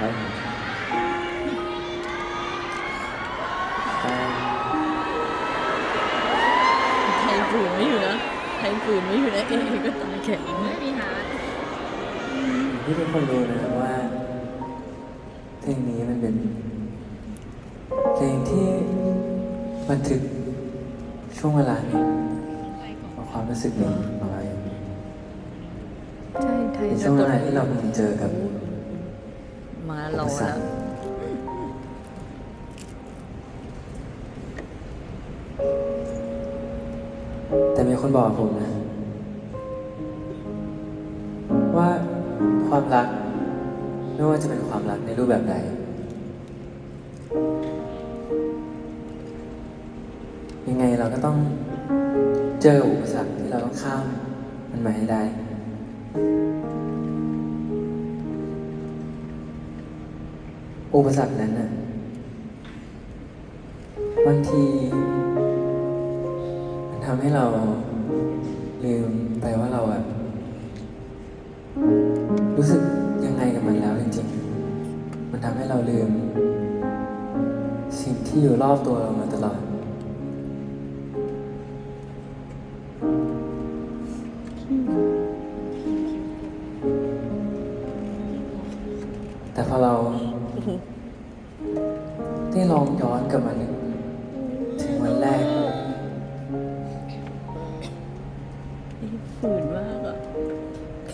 ไทยฝืนไม่อยู่นะไทยฝืนไม่อยู่นะเอเก็ตายแข็งไม่มีที่เป็นคนรู้นะครับว่า เพลงนี้มันเป็น เพลงที่บันทึกช่วงเวลานี้ของความรู้สึกนี้ของเรเองใช่ช่วงเวลาที่เราเจอกับ มาเราแล้วแต่มีคนบอกกับผมนะ ว่าความรัก ไม่ว่าจะเป็นความรักในรูปแบบใดยังไงเราก็ต้องเจออุปสรรคที่เราต้องข้ามมันมาให้ได้ อุปสรรคนั้นน่ะบางที มันทำให้เราลืมไปว่าเราอะรู้สึกยังไงกับมันแล้วจริงๆ มันทำให้เราลืม สิ่งที่อยู่รอบตัวเรามาตลอด แต่พอเรา ได้ลองย้อนกลับมานึกถึงวันแรก ฝืนมากอะ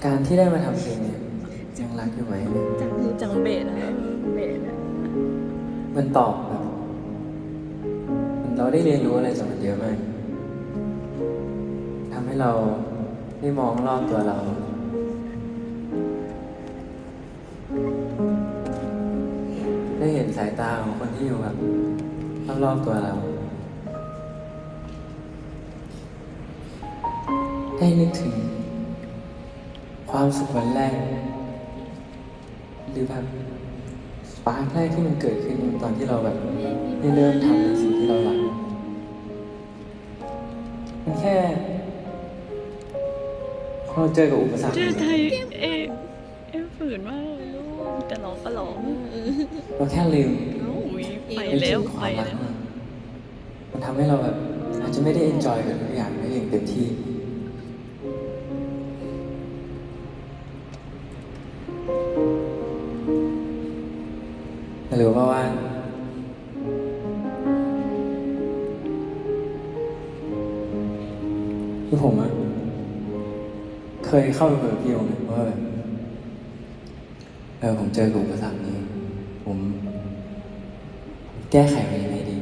การที่ได้มาทำเพลงเนี่ยยังรักอยู่ไหมจังจังเบสอะเบสอะมันตอบแบบมันเราได้เรียนรู้อะไรจากมันเยอะมากทำให้เราได้มองรอบตัวเรา สายตาของคนที่อยู่แบบรอบๆตัวเรา ได้นึกถึง ความสุขวันแรก หรือแบบสปาร์คแรกที่มันเกิดขึ้นตอนที่เราแบบได้เริ่มทำในสิ่งที่เรารักมันแค่พอเราเจอกับอุปสรรคเจอไทยเอ เอฝืนมากเลยลูกแต่ร้องก็ร้องเราแค่ลืมเอ้าอุ๊ยไปนึกแล้ถึวงคไปวามรักแล้ว มันมันทำให้เราแบบอาจจะไม่ได้เอนจอยกับทุกอย่างได้อย่างเต็มที่ หรือว่าว่า คือผมอะเคยเข้าไปคุยกับพี่โอมนะว่าแบบเออผมเจอกับอุปสรรคนี้ ผม แก้ไขมันยังไงดี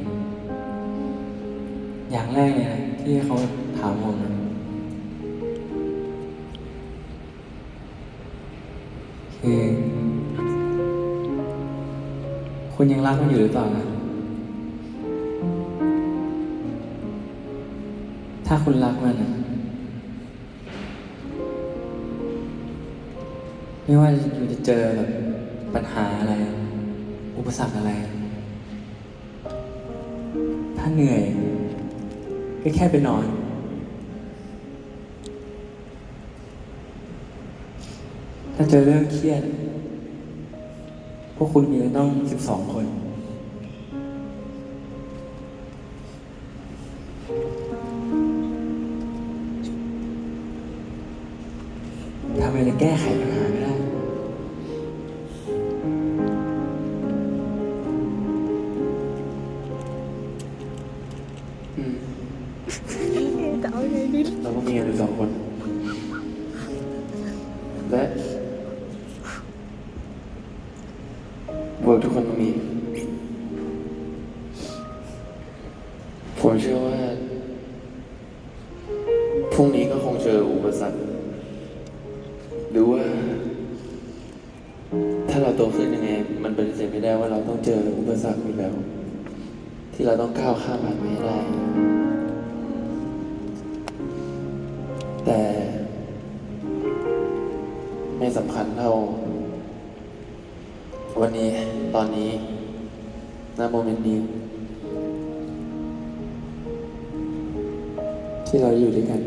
อย่างแรกเลยนะที่เขาถามผมนะคือคุณยังรักมันอยู่หรือเปล่านะถ้าคุณรักมันนะ ไม่ว่าอยู่จะเจอแบบปัญหาอะไร อุปสรรคอะไร ถ้าเหนื่อย ก็แค่ไปนอน ถ้าเจอเรื่องเครียด พวกคุณมีกันต้องสิบสองคน ทำไมจะแก้ไขปัญหาไม่ได้ จะเอาไงดีเราก็มีกันอยู่สองคน และเวิร์กทุกคนต้องมี ผมเชื่อว่าพรุ่งนี้ก็คงเจออุปสรรคหรือว่า ถ้าเราโตขึ้นยังไง มันปฏิเสธไม่ได้ว่าเราต้องเจออุปสรรคอยู่แล้ว ที่เราต้องก้าวข้ามผ่านไปให้ได้ แต่ไม่สำคัญเท่า วันนี้ตอนนี้ณโมเมนต์นี้ ที่เราอยู่ด้วยกัน